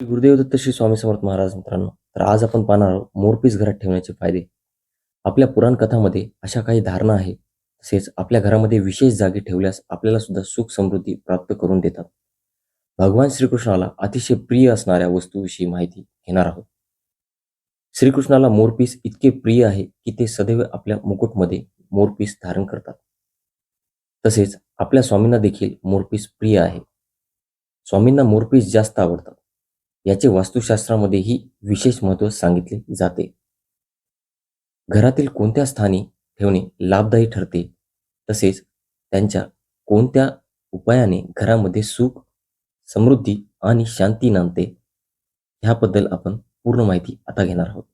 श्री गुरुदेव दत्त श्री स्वामी समर्थ महाराज मित्रांनो तर आज आपण पाहणार आहोत मोरपीस घरात ठेवण्याचे फायदे. आपल्या पुराण कथामध्ये अशा काही धारणा आहे तसेच आपल्या घरामध्ये विशेष जागी ठेवल्यास आपल्याला सुद्धा सुख समृद्धी प्राप्त करून देतात. भगवान श्रीकृष्णाला अतिशय प्रिय असणाऱ्या वस्तूविषयी माहिती घेणार आहोत. श्रीकृष्णाला मोरपीस इतके प्रिय आहे की ते सदैव आपल्या मुकुटमध्ये मोरपीस धारण करतात. तसेच आपल्या स्वामींना देखील मोरपीस प्रिय आहे. स्वामींना मोरपीस जास्त आवडतात. याचे वास्तुशास्त्रामध्येही विशेष महत्त्व सांगितले जाते. घरातील कोणत्या स्थानी ठेवणे लाभदायी ठरते? तसेच त्यांच्या कोणत्या उपायाने घरामध्ये सुख समृद्धी आणि शांती नांदते? ह्याबद्दल आपण पूर्ण माहिती आता घेणार आहोत.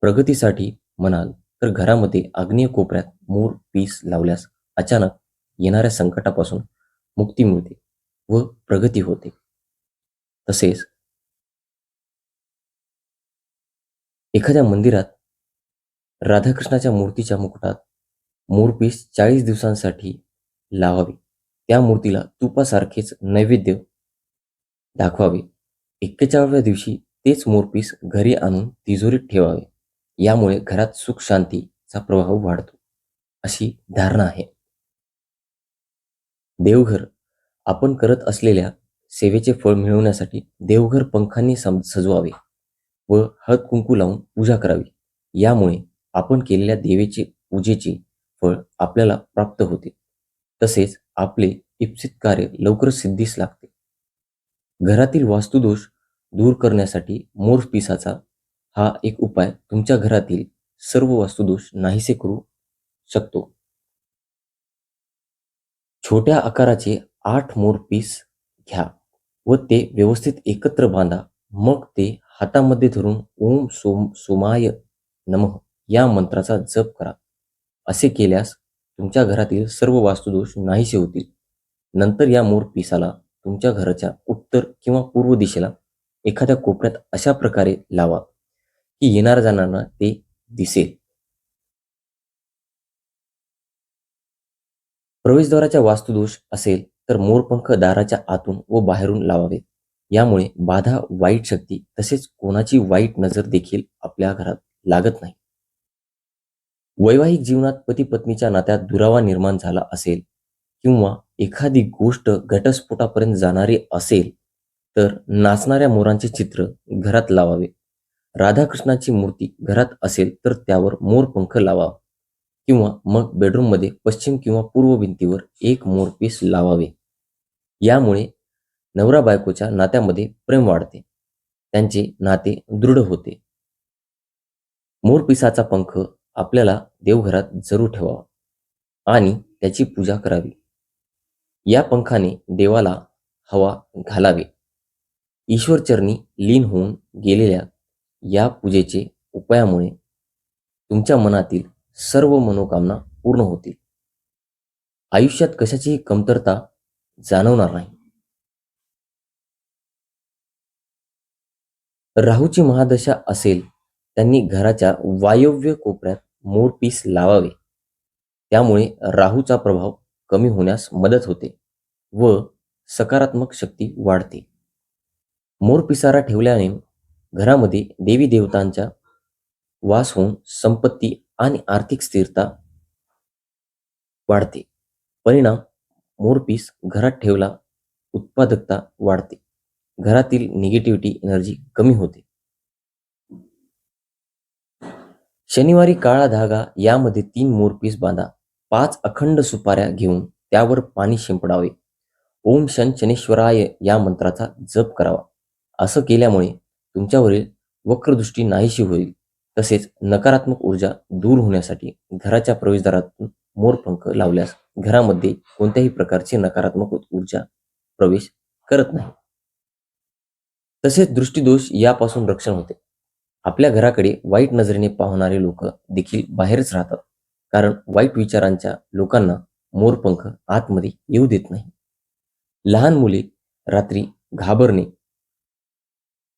प्रगतीसाठी म्हणाल तर घरामध्ये आग्नेय कोपऱ्यात मोर पीस लावल्यास अचानक येणाऱ्या संकटापासून मुक्ती मिळते व प्रगती होते. तसेच एखाद्या मंदिरात राधाकृष्णाच्या मूर्तीच्या मुकुटात मोरपीस चाळीस दिवसांसाठी लावावे. त्या मूर्तीला तुपासारखेच नैवेद्य दाखवावे. एक्केचाळव्या दिवशी तेच मोरपीस घरी आणून तिजोरीत ठेवावे. यामुळे घरात सुख शांतीचा प्रभाव वाढतो. अशी धारणा आहे. देवघर आपण करत असलेल्या सेवेचे फळ मिळवण्यासाठी देवघर पंखांनी सम सजवावे व हळद कुंकू लावून पूजा करावी. यामुळे आपण केलेल्या देवीचे पूजेचे फळ आपल्याला प्राप्त होते. तसेच आपले इप्सित कार्य लवकर सिद्धीस लागते. घरातील वास्तुदोष दूर करण्यासाठी मोरपिसाचा हा एक उपाय तुमच्या घरातील सर्व वास्तुदोष नाहीसे करू शकतो. छोट्या आकाराचे आठ मोरपीस घ्या. व ते व्यवस्थित एकत्र बांधा. मग ते हातामध्ये धरून ओम सोम सोमाय नमः या मंत्राचा जप करा. असे केल्यास तुमच्या घरातील सर्व वास्तुदोष नाहीसे होतील. नंतर या मोर पिसाला तुमच्या घराच्या उत्तर किंवा पूर्व दिशेला एखाद्या कोपऱ्यात अशा प्रकारे लावा की येणार जणांना ते दिसेल. प्रवेशद्वाराच्या वास्तुदोष असेल तर मोरपंख दाराच्या आतून व बाहेरून लावावेत यामुळे बाधा वाईट शक्ती तसेच कोणाची वाईट नजर देखील आपल्या घरात लागत नाही. वैवाहिक जीवनात पती पत्नीच्या नात्यात दुरावा निर्माण झाला असेल किंवा एखादी गोष्ट घटस्फोटापर्यंत जाणारी असेल तर नाचणाऱ्या मोरांचे चित्र घरात लावावे. राधाकृष्णाची मूर्ती घरात असेल तर त्यावर मोरपंख लावावा. किंवा मग बेडरूममध्ये पश्चिम किंवा पूर्व भिंतीवर एक मोरपीस लावावे. यामुळे नवरा बायकोच्या नात्यामध्ये प्रेम वाढते. त्यांचे नाते दृढ होते. मोरपिसाचा पंख आपल्याला देवघरात जरूर ठेवावा आणि त्याची पूजा करावी. या पंखाने देवाला हवा घालावे. ईश्वरचरणी लीन होऊन गेलेल्या या पूजेचे उपायामुळे तुमच्या मनातील सर्व मनोकामना पूर्ण होतील. आयुष्यात कशाचीही कमतरता जाणवणार नाही. राहूची महादशा असेल त्यांनी घराच्या वायव्य कोपऱ्यात मोरपीस लावावे. त्यामुळे राहूचा प्रभाव कमी होण्यास मदत होते व सकारात्मक शक्ती वाढते. मोरपिसारा ठेवल्याने घरामध्ये देवी देवतांचा वास होऊन संपत्ती आणि आर्थिक स्थिरता वाढते. परिणाम मोरपीस घरात ठेवला उत्पादकता वाढते. घरातील निगेटिव्हिटी एनर्जी कमी होते. शनिवारी काळा धागा यामध्ये तीन मोरपीस बांधा पाच अखंड सुपाऱ्या घेऊन त्यावर पाणी शिंपडावे. ओम शन शनेश्वराय या मंत्राचा जप करावा. असं केल्यामुळे तुमच्यावरील वक्रदृष्टी नाहीशी होईल. तसेच नकारात्मक ऊर्जा दूर होण्यासाठी घराच्या प्रवेशद्वारातून मोरपंख लावल्यास घरामध्ये कोणत्याही प्रकारची नकारात्मक ऊर्जा प्रवेश करत नाही. तसेच दृष्टीदोष यापासून रक्षण होते. आपल्या घराकडे वाईट नजरेने पाहणारे लोक देखील बाहेरच राहतात. कारण वाईट विचारांच्या लोकांना मोरपंख आतमध्ये येऊ देत नाही. लहान मुले रात्री घाबरणे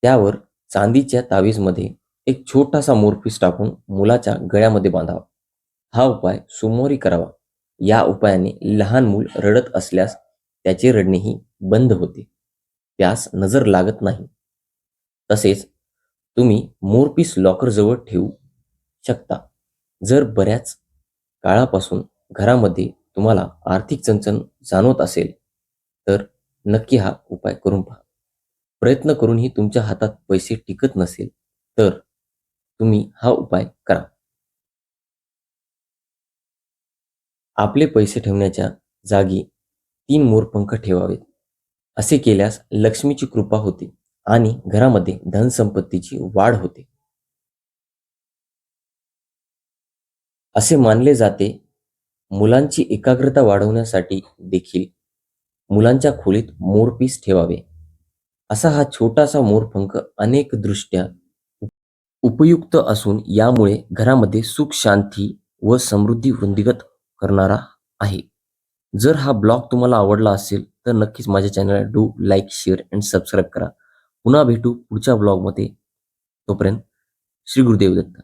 त्यावर चांदीच्या तावीजमध्ये एक छोटासा मोरपीस टाकून मुलाच्या गळ्यामध्ये बांधावा. हा उपाय सोमवारी करावा. या उपायाने लहान मूल रडत असल्यास त्याचे रडणेही बंद होते. त्यास नजर लागत नाही. तसेच तुम्ही मोरपीस लॉकरजवळ ठेवू शकता. जर बऱ्याच काळापासून घरामध्ये तुम्हाला आर्थिक चणचण जाणवत असेल तर नक्की हा उपाय करून पहा. प्रयत्न करूनही तुमच्या हातात पैसे टिकत नसेल तर तुम्ही हा उपाय करा. आपले पैसे ठेवण्याच्या जागी तीन मोरपंख ठेवावेत. असे केल्यास लक्ष्मीची कृपा होते आणि घरामध्ये धनसंपत्तीची वाढ होते. असे मानले जाते मुलांची एकाग्रता वाढवण्यासाठी देखील मुलांच्या खोलीत मोरपीस ठेवावे. असा हा छोटासा मोरपंख अनेक दृष्ट्या उपयुक्त असून यामुळे घरामध्ये सुख शांती व समृद्धी वृद्धिगत करणारा आहे. जर हा ब्लॉग तुम्हाला आवडला असेल तर नक्कीच माझ्या चॅनलला do like share and subscribe करा. पुन्हा भेटू पुढच्या ब्लॉगमध्ये. तोपर्यंत श्री गुरुदेव दत्त.